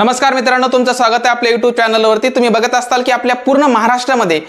नमस्कार मित्रांनो तुमचं स्वागत आहे आपल्या युट्यूब चॅनलवरती तुम्ही बघत असताल की आपल्या पूर्ण महाराष्ट्रामध्ये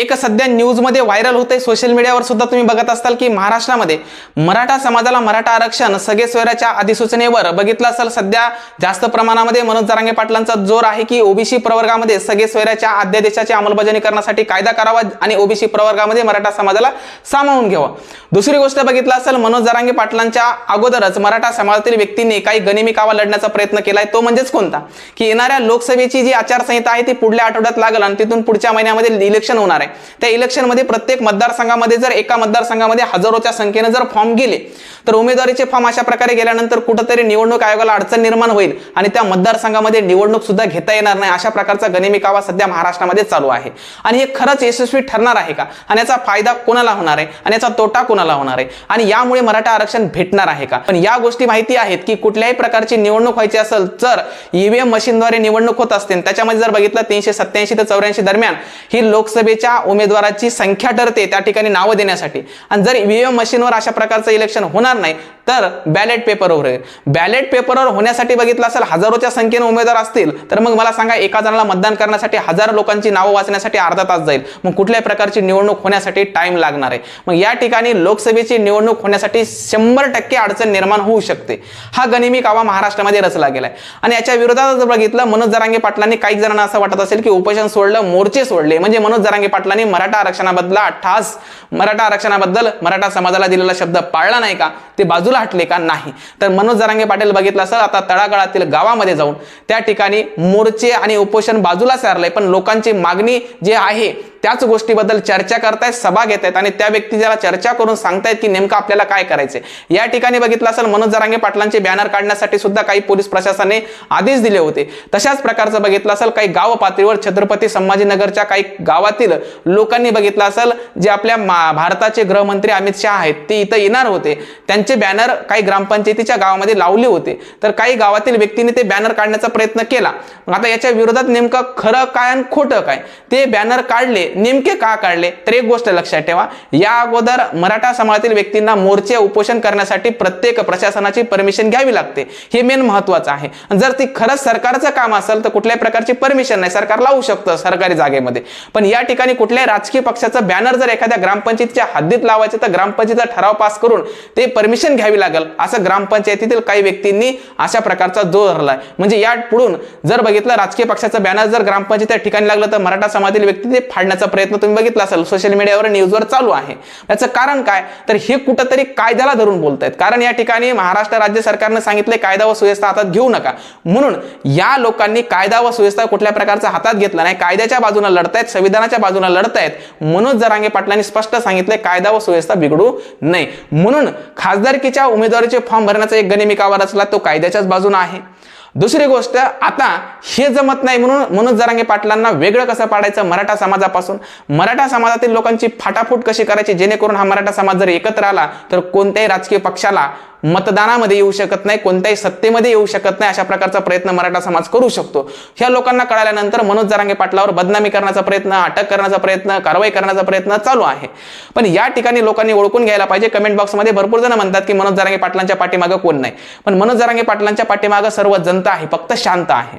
एक सध्या न्यूजमध्ये व्हायरल होते सोशल मीडियावर सुद्धा तुम्ही बघत असताल की महाराष्ट्रामध्ये मराठा समाजाला मराठा आरक्षण सगळे सोयऱ्याच्या अधिसूचनेवर बघितलं असेल. सध्या जास्त प्रमाणामध्ये मनोज जरांगे पाटलांचा जोर आहे की ओबीसी प्रवर्गामध्ये सगळे सोयऱ्याच्या अध्यादेशाची अंमलबजावणी करण्यासाठी कायदा करावा आणि ओबीसी प्रवर्गामध्ये मराठा समाजाला सामावून घ्यावं. दुसरी गोष्ट बघितलं असेल मनोज जरांगे पाटलांच्या अगोदरच मराठा समाजातील व्यक्तींनी काही गनिमी कावा लढण्याचा प्रयत्न केलाय. तो म्हणजेच कोणता? की येणाऱ्या लोकसभेची जी आचारसंहिता आहे ती पुढल्या आठवड्यात लागल आणि तिथून पुढच्या महिन्यामध्ये इलेक्शन होणार आहे. त्या इलेक्शनमध्ये प्रत्येक मतदारसंघामध्ये जर एका मतदारसंघामध्ये हजारोच्या संख्येने जर फॉर्म गेले तर उमेदवारीचे फॉर्म अशा प्रकारे गेल्यानंतर कुठंतरी निवडणूक आयोगाला अडचण निर्माण होईल आणि त्या मतदारसंघामध्ये निवडणूक सुद्धा घेता येणार नाही अशा प्रकारचा गनिमी कावा सध्या महाराष्ट्रामध्ये चालू आहे. आणि हे खरंच यशस्वी ठरणार आहे का? आणि याचा फायदा कोणाला होणार आहे? आणि याचा तोटा कोणाला होणार आहे? आणि यामुळे मराठा आरक्षण भेटणार आहे का? पण या गोष्टी माहिती आहेत की कुठल्याही प्रकारची निवडणूक व्हायची असेल तर ईव्हीएम मशीनद्वारे निवडणूक होत असते. त्याच्यामध्ये जर बघितलं तीनशे सत्याऐंशी ते चौऱ्याऐंशी दरम्यान ही लोकसभेच्या उमेदवाराची संख्या ठरते त्या ठिकाणी नावं देण्यासाठी. आणि जर ईव्हीएम मशीनवर अशा प्रकारचं इलेक्शन होणार नाही तर बॅलेट पेपरवर होईल बॅलेट पेपरवर होण्यासाठी बघितलं असेल हजारोच्या संख्येने उमेदवार असतील तर मग मला सांगा एका जणाला मतदान करण्यासाठी हजार लोकांची नावं वाचण्यासाठी अर्धा तास जाईल. मग कुठल्याही प्रकारची निवडणूक होण्यासाठी टाइम लागणार आहे? मग या ठिकाणी लोकसभेची निवडणूक होण्यासाठी शंभर टक्के अडचण निर्माण होऊ शकते. हा गनिमी कावा महाराष्ट्रामध्ये रचला गेलाय. आणि याच्या विरोधात जर बघितलं मनोज जरांगे पाटलांनी काही जणांना असं वाटत असेल की उपोषण सोडलं मोर्चे सोडले. म्हणजे मनोज जरांगे पाटलांनी मराठा आरक्षणाबद्दल ठास मराठा आरक्षणाबद्दल मराठा समाजाला दिलेला शब्द पाळला नाही का? ते बाजूला गाठले का नाही? तर मनोज जरांगे पाटील बघितलं असं आता तळागाळातील गावामध्ये जाऊन त्या ठिकाणी मोर्चे आणि उपोषण बाजूला सारले पण लोकांची मागणी जे आहे त्याच गोष्टीबद्दल चर्चा करतायत सभा घेत आहेत आणि त्या व्यक्ती ज्याला चर्चा करून सांगतायत की नेमकं आपल्याला काय करायचं या ठिकाणी बघितलं असेल मनोज जरांगे पाटलांचे बॅनर काढण्यासाठी सुद्धा काही पोलीस प्रशासनाने आदेश दिले होते. तशाच प्रकारचं बघितलं असेल काही गाव पातळीवर छत्रपती संभाजीनगरच्या काही गावातील लोकांनी बघितलं असेल जे आपल्या मा- भारताचे गृहमंत्री अमित शहा आहेत ते इथं येणार होते. त्यांचे बॅनर काही ग्रामपंचायतीच्या गावामध्ये लावले होते. तर काही गावातील व्यक्तीने ते बॅनर काढण्याचा प्रयत्न केला. आता याच्या विरोधात नेमकं खरं काय आणि खोटं काय? ते बॅनर काढले नेमके का काढले? तर एक गोष्ट लक्षात ठेवा. या अगोदर मराठा समाजातील व्यक्तींना मोर्चे उपोषण करण्यासाठी प्रत्येक प्रशासनाची परमिशन घ्यावी लागते. हे मेन महत्वाचं आहे. जर ती खरंच सरकारचं काम असेल तर कुठल्याही प्रकारची परमिशन नाही. सरकार लावू शकतं सरकारी जागेमध्ये. पण या ठिकाणी कुठल्याही राजकीय पक्षाचं बॅनर जर एखाद्या ग्रामपंचायतीच्या हद्दीत लावायचं तर ग्रामपंचायतीचा ठराव पास करून ते परमिशन घ्यावी लागेल. असं ग्रामपंचायतीतील काही व्यक्तींनी अशा प्रकारचा जोर धरलाय. म्हणजे या पुढून जर बघितलं राजकीय पक्षाचं बॅनर जर ग्रामपंचायत ठिकाणी लागलं तर मराठा समाजातील व्यक्ती ते फाडण्याचा प्रयत्न तुम्ही बघितला असेल. सोशल मीडियावर न्यूजवर चालू आहे. याचं कारण काय? तर हे कुठंतरी कायद्याला धरून बोलतायत. कारण या ठिकाणी महाराष्ट्र राज्य सरकारनं सांगितले कायदा व सुव्यवस्था हातात घेऊ नका. म्हणून या लोकांनी कायदा व सुव्यवस्था कुठल्या प्रकारचा हातात घेतला नाही. कायद्याच्या बाजूने लढतायत संविधानाच्या बाजूने लढतायत. मनोज जरांगे पाटलांनी स्पष्ट सांगितले कायदा व सुव्यवस्था बिघडू नये. म्हणून खासदारकीच्या उमेदवारीचे फॉर्म भरण्याचा एक गणिमिकावर असला तो कायद्याच्याच बाजूने आहे. दुसरी गोष्ट आता हे जमत नाही म्हणून मनोज जरांगे पाटलांना वेगळं कसं पाडायचं मराठा समाजापासून? मराठा समाजातील लोकांची फाटाफूट कशी करायची? जेणेकरून हा मराठा समाज जर एकत्र आला तर कोणत्याही राजकीय पक्षाला मतदानामध्ये येऊ शकत नाही कोणत्याही सत्तेमध्ये येऊ शकत नाही अशा प्रकारचा प्रयत्न मराठा समाज करू शकतो. ह्या लोकांना कळाल्यानंतर मनोज जरांगे पाटलावर बदनामी करण्याचा प्रयत्न अटक करण्याचा प्रयत्न कारवाई करण्याचा प्रयत्न चालू आहे. पण या ठिकाणी लोकांनी ओळखून घ्यायला पाहिजे कमेंट बॉक्समध्ये भरपूर जण म्हणतात की मनोज जरांगे पाटलांच्या पाठीमागं कोण नाही. पण मनोज जरांगे पाटलांच्या पाठीमागं सर्व जनता आहे फक्त शांत आहे.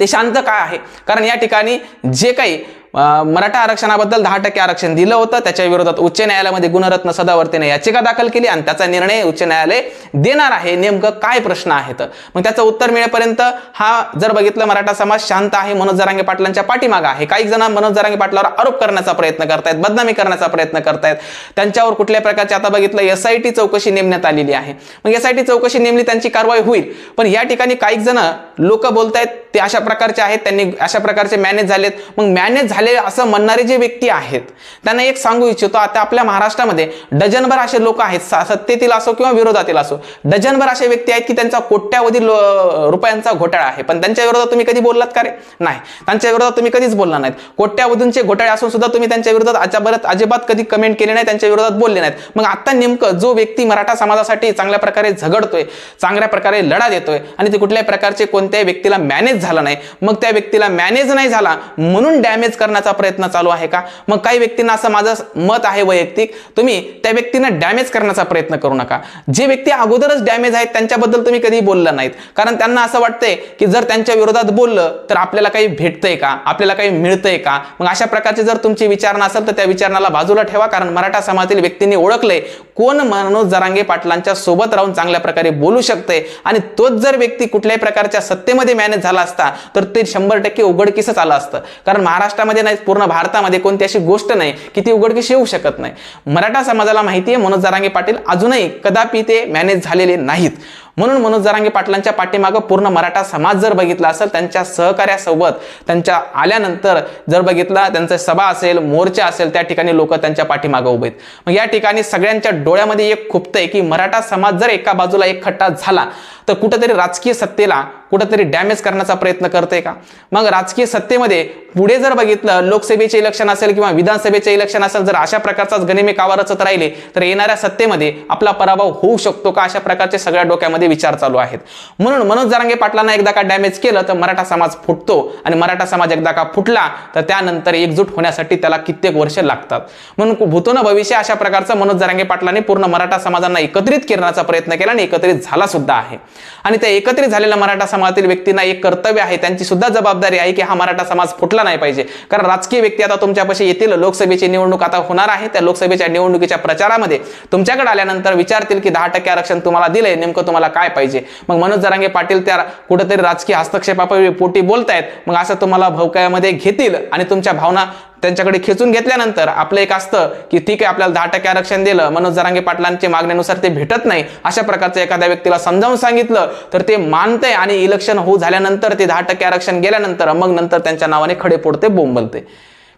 ते शांत काय आहे? कारण या ठिकाणी जे काही मराठा आरक्षणाबद्दल दहा टक्के आरक्षण दिलं होतं. त्याच्या विरोधात उच्च न्यायालयामध्ये गुणरत्न सदावर्तीने याचिका दाखल केली आणि त्याचा निर्णय उच्च न्यायालय देणार आहे. नेमकं काय प्रश्न आहेत? मग त्याचं उत्तर मिळेपर्यंत हा जर बघितलं मराठा समाज शांत आहे मनोज जरांगे पाटलांच्या पाठीमागं आहे. काही जण मनोज जरांगे पाटलावर आरोप करण्याचा प्रयत्न करतायत बदनामी करण्याचा प्रयत्न करतायत. त्यांच्यावर कुठल्या प्रकारचे आता बघितलं एस आय टी चौकशी नेमण्यात आलेली आहे. मग एस आय टी चौकशी नेमली त्यांची कारवाई होईल. पण या ठिकाणी काही जण लोक बोलतायत ते अशा प्रकारचे आहेत त्यांनी अशा प्रकारचे मॅनेज झालेत. मग मॅनेज झाले असं म्हणणारे जे व्यक्ती आहेत त्यांना एक सांगू इच्छितो आता आपल्या महाराष्ट्रामध्ये डझनभर असे लोक आहेत सत्तेतील असो किंवा विरोधातील असो डझनभर असे व्यक्ती आहेत की त्यांचा कोट्यावधी रुपयांचा घोटाळा आहे. पण त्यांच्या विरोधात तुम्ही कधी बोललात का रे? नाही. त्यांच्या विरोधात तुम्ही कधीच बोलला नाहीत. कोट्यावधींचे घोटाळे असून सुद्धा तुम्ही त्यांच्या विरोधात अजिबात अजिबात कधी कमेंट केले नाही त्यांच्या विरोधात बोलले नाहीत. मग आता नेमकं जो व्यक्ती मराठा समाजासाठी चांगल्या प्रकारे झगडतोय चांगल्या प्रकारे लढा देतोय आणि ते कुठल्याही प्रकारचे कोणत्याही व्यक्तीला मॅनेज झाला नाही मग त्या व्यक्तीला मॅनेज नाही झाला म्हणून डॅमेज करणार करण्याचा प्रयत्न चालू आहे का? मग काही व्यक्तींना असं माझं मत आहे वैयक्तिक तुम्ही त्या व्यक्तींना डॅमेज करण्याचा प्रयत्न करू नका. जे व्यक्ती अगोदरच डॅमेज आहेत त्यांच्याबद्दल तुम्ही कधी बोललं नाहीत. कारण त्यांना असं वाटतंय की जर त्यांच्या विरोधात बोललं तर आपल्याला काही भेटतंय का? आपल्याला काही मिळतंय का? मग अशा प्रकारचे जर तुमची विचारणा असेल तर त्या विचारणाला बाजूला ठेवा. कारण मराठा समाजातील व्यक्तींनी ओळखलंय कोण मनोज जरांगे पाटलांच्या सोबत राहून चांगल्या प्रकारे बोलू शकते आणि तोच जर व्यक्ती कुठल्याही प्रकारच्या सत्तेमध्ये मॅनेज झाला असता तर ते शंभर टक्के उघडकीसच आलं असतं. कारण महाराष्ट्रामध्ये नाही पूर्ण भारतामध्ये कोणती अशी गोष्ट नाही की ती उघडकीस येऊ शकत नाही. मराठा समाजाला माहिती आहे मनोज जरांगे पाटील अजूनही कदापि ते मॅनेज झालेले नाहीत. म्हणून मनोज जरांगे पाटलांच्या पाठीमागं पूर्ण मराठा समाज जर बघितला असेल त्यांच्या सहकार्यासोबत त्यांच्या आल्यानंतर जर बघितला त्यांचा सभा असेल मोर्चा असेल त्या ठिकाणी लोक त्यांच्या पाठीमागं उभे आहेत. मग या ठिकाणी सगळ्यांच्या डोळ्यामध्ये एक खुपतंय की मराठा समाज जर एका बाजूला एक खट्टा झाला तर कुठंतरी राजकीय सत्तेला कुठंतरी डॅमेज करण्याचा प्रयत्न करते का? मग राजकीय सत्तेमध्ये पुढे जर बघितलं लोकसभेचे इलेक्शन असेल किंवा विधानसभेचे इलेक्शन असेल जर अशा प्रकारचाच गणिमे कावा रचत राहिले तर येणाऱ्या सत्तेमध्ये आपला पराभव होऊ शकतो का? अशा प्रकारचे सगळ्या डोक्यामध्ये विचार चालू आहेत. म्हणून मनोज जरांगे पाटलांना एकदा का डॅमेज केलं तर मराठा समाज फुटतो आणि मराठा समाज एकदा का फुटला तर त्यानंतर एकजूट होण्यासाठी त्याला कित्येक वर्ष लागतात. म्हणून भूतोन भविष्य अशा प्रकारचं मनोज जरांगे पाटलांनी पूर्ण मराठा समाजांना एकत्रित करण्याचा प्रयत्न केला आणि एकत्रित झाला सुद्धा आहे. आणि त्या एकत्रित झालेल्या मराठा समाजातील व्यक्तींना एक कर्तव्य आहे त्यांची सुद्धा जबाबदारी आहे की हा मराठा समाज फुटला नाही पाहिजे. कारण राजकीय व्यक्ती आता तुमच्यापाशी येतील लोकसभेची निवडणूक आता होणार आहे त्या लोकसभेच्या निवडणुकीच्या प्रचारामध्ये तुमच्याकडे आल्यानंतर विचारतील की दहा टक्के आरक्षण तुम्हाला दिलंय नेमकं तुम्हाला काय पाहिजे? मग मनोज जरांगे पाटील त्या कुठेतरी राजकीय हस्तक्षेपापोटी बोलतायत. मग असं तुम्हाला भवकायामध्ये घेतील आणि तुमच्या भावना त्यांच्याकडे खेचून घेतल्यानंतर आपलं एक असतं की ठीक आहे आपल्याला दहा टक्के आरक्षण दिलं मनोज जरांगे पाटलांच्या मागण्यानुसार ते भेटत नाही. अशा प्रकारचं एखाद्या व्यक्तीला समजावून सांगितलं तर ते मानतंय आणि इलेक्शन होऊ झाल्यानंतर ते दहा टक्के आरक्षण गेल्यानंतर मग नंतर त्यांच्या नावाने खडे पोडते बोंबलते.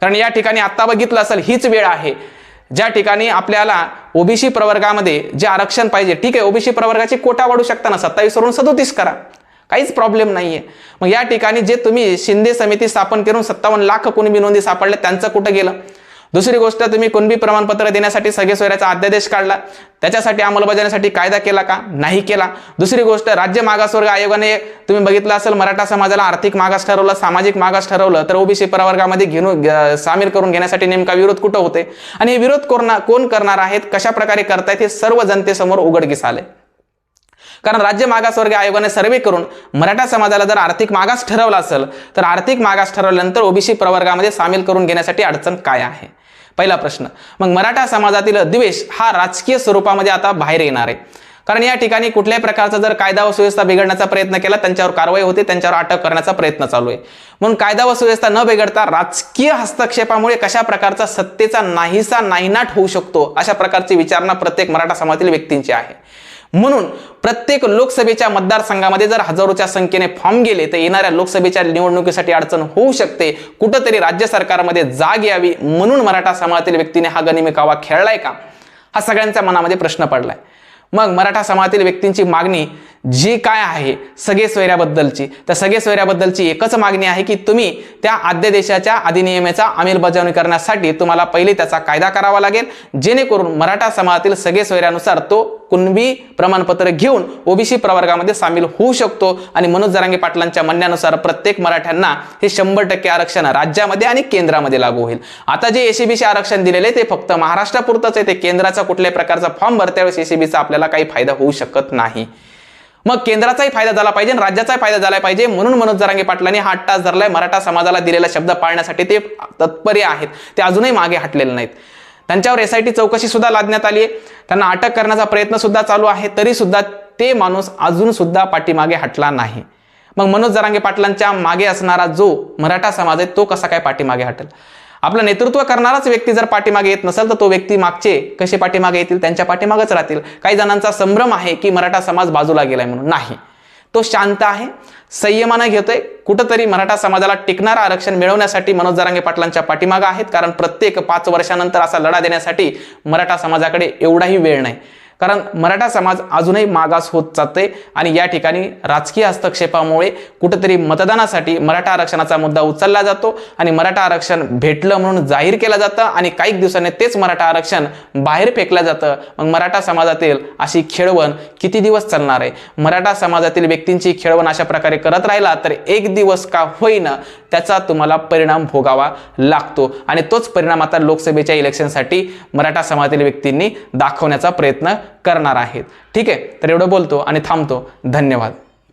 कारण या ठिकाणी आता बघितलं असेल हीच वेळ आहे. ज्या ठिकाणी आपल्याला ओबीसी प्रवर्गामध्ये जे आरक्षण पाहिजे ठीक आहे ओबीसी प्रवर्गाची कोटा वाढू शकता ना सत्तावीसवरून सदोतीस करा. काहीच प्रॉब्लेम नाही आहे मग या ठिकाणी जे तुम्ही शिंदे समिती स्थापन करून सत्तावन्न लाख कोणी नोंदी सापडल्या त्यांचं कुठं गेलं? दुसरी गोष्ट तुम्ही कुणबी प्रमाणपत्र देण्यासाठी सगळे सोयऱ्याचा अध्यादेश काढला. त्याच्यासाठी अंमलबजावणीसाठी कायदा केला का? नाही केला. दुसरी गोष्ट राज्य मागासवर्ग आयोगाने तुम्ही बघितलं असेल मराठा समाजाला आर्थिक मागास ठरवलं सामाजिक मागास ठरवलं तर ओबीसी प्रवर्गामध्ये घेऊन सामील करून घेण्यासाठी नेमका विरोध कुठं होते आणि हे विरोध कोण करणार आहेत? कशा प्रकारे करतायत? हे सर्व जनतेसमोर उघडकीस आले कारण राज्य मागासवर्गीय आयोगाने सर्वे करून मराठा समाजाला जर आर्थिक मागास ठरवला असेल तर आर्थिक मागास ठरवल्यानंतर ओबीसी प्रवर्गामध्ये सामील करून घेण्यासाठी अडचण काय आहे? पहिला प्रश्न. मग मराठा समाजातील द्वेष हा राजकीय स्वरूपामध्ये आता बाहेर येणार आहे. कारण या ठिकाणी कुठल्याही प्रकारचा जर कायदा व सुव्यवस्था बिघडण्याचा प्रयत्न केला त्यांच्यावर कारवाई होते त्यांच्यावर अटक करण्याचा प्रयत्न चालू आहे. म्हणून कायदा व सुव्यवस्था न बिघडता राजकीय हस्तक्षेपामुळे कशा प्रकारचा सत्तेचा नाहीसा नाहीनाट होऊ शकतो अशा प्रकारची विचारणा प्रत्येक मराठा समाजातील व्यक्तींची आहे. म्हणून प्रत्येक लोकसभेच्या मतदारसंघामध्ये जर हजारोच्या संख्येने फॉर्म गेले तर येणाऱ्या लोकसभेच्या निवडणुकीसाठी अडचण होऊ शकते. कुठंतरी राज्य सरकारमध्ये जाग यावी म्हणून मराठा समाजातील व्यक्तीने हा गनिमी कावा खेळलाय का? हा सगळ्यांच्या मनामध्ये प्रश्न पडलाय. मग मराठा समाजातील व्यक्तींची मागणी जी काय आहे सगळे सोयऱ्याबद्दलची. त्या सगळे सोयऱ्याबद्दलची एकच मागणी आहे की तुम्ही त्या अध्यादेशाच्या अधिनियमाचा अंमलबजावणी करण्यासाठी तुम्हाला पहिले त्याचा कायदा करावा लागेल. जेणेकरून मराठा समाजातील सगळे सोयऱ्यानुसार तो कुणबी प्रमाणपत्र घेऊन ओबीसी प्रवर्गामध्ये सामील होऊ शकतो. आणि मनोज जरांगे पाटलांच्या म्हणण्यानुसार प्रत्येक मराठ्यांना हे शंभर टक्के आरक्षण राज्यामध्ये आणि केंद्रामध्ये लागू होईल. आता जे एसीबीसी आरक्षण दिलेले ते फक्त महाराष्ट्रापुरतच आहे. ते केंद्राचा कुठल्याही प्रकारचा फॉर्म भरत्यावेळेस एसीबीचा आपल्याला काही फायदा होऊ शकत नाही. मग केंद्राचाही फायदा झाला पाहिजे आणि राज्याचाही फायदा झाला पाहिजे. म्हणून मनोज जरांगे पाटलांनी हा तास धरलाय. मराठा समाजाला दिलेला शब्द पाळण्यासाठी ते तत्पर्य आहेत. ते अजूनही मागे हटलेले नाहीत. त्यांच्यावर एस आय टी चौकशी सुद्धा लादण्यात आली आहे. त्यांना अटक करण्याचा प्रयत्न सुद्धा चालू आहे. तरी सुद्धा ते माणूस अजून सुद्धा पाठीमागे हटला नाही. मग मनोज जरांगे पाटलांच्या मागे असणारा जो मराठा समाज आहे तो कसा काय पाठीमागे हटेल? आपलं नेतृत्व करणाराच व्यक्ती जर पाठीमागे येत नसेल तर तो व्यक्ती मागचे कसे पाठीमागे येतील? त्यांच्या पाठीमागच राहतील. काही जणांचा संभ्रम आहे की मराठा समाज बाजूला गेलाय म्हणून. नाही. तो शांत आहे संयमानं घेतोय. कुठंतरी मराठा समाजाला टिकणारं आरक्षण मिळवण्यासाठी मनोज जरांगे पाटलांच्या पाठीमागं आहेत. कारण प्रत्येक पाच वर्षानंतर असा लढा देण्यासाठी मराठा समाजाकडे एवढाही वेळ नाही. कारण मराठा समाज अजूनही मागास होत जाते आणि या ठिकाणी राजकीय हस्तक्षेपामुळे कुठेतरी मतदानासाठी मराठा आरक्षणाचा मुद्दा उचलला जातो आणि मराठा आरक्षण भेटलं म्हणून जाहीर केलं जातं आणि काही दिवसांनी तेच मराठा आरक्षण बाहेर फेकलं जातं. मग मराठा समाजातील अशी खेळवण किती दिवस चालणार आहे? मराठा समाजातील व्यक्तींची खेळवण अशा प्रकारे करत राहिला तर एक दिवस का होईना त्याचा तुम्हाला परिणाम भोगावा लागतो. आणि तोच परिणाम आता लोकसभेच्या इलेक्शनसाठी मराठा समाजातील व्यक्तींनी दाखवण्याचा प्रयत्न करणार आहेत. ठीक आहे? तर एवढं बोलतो आणि थांबतो. धन्यवाद.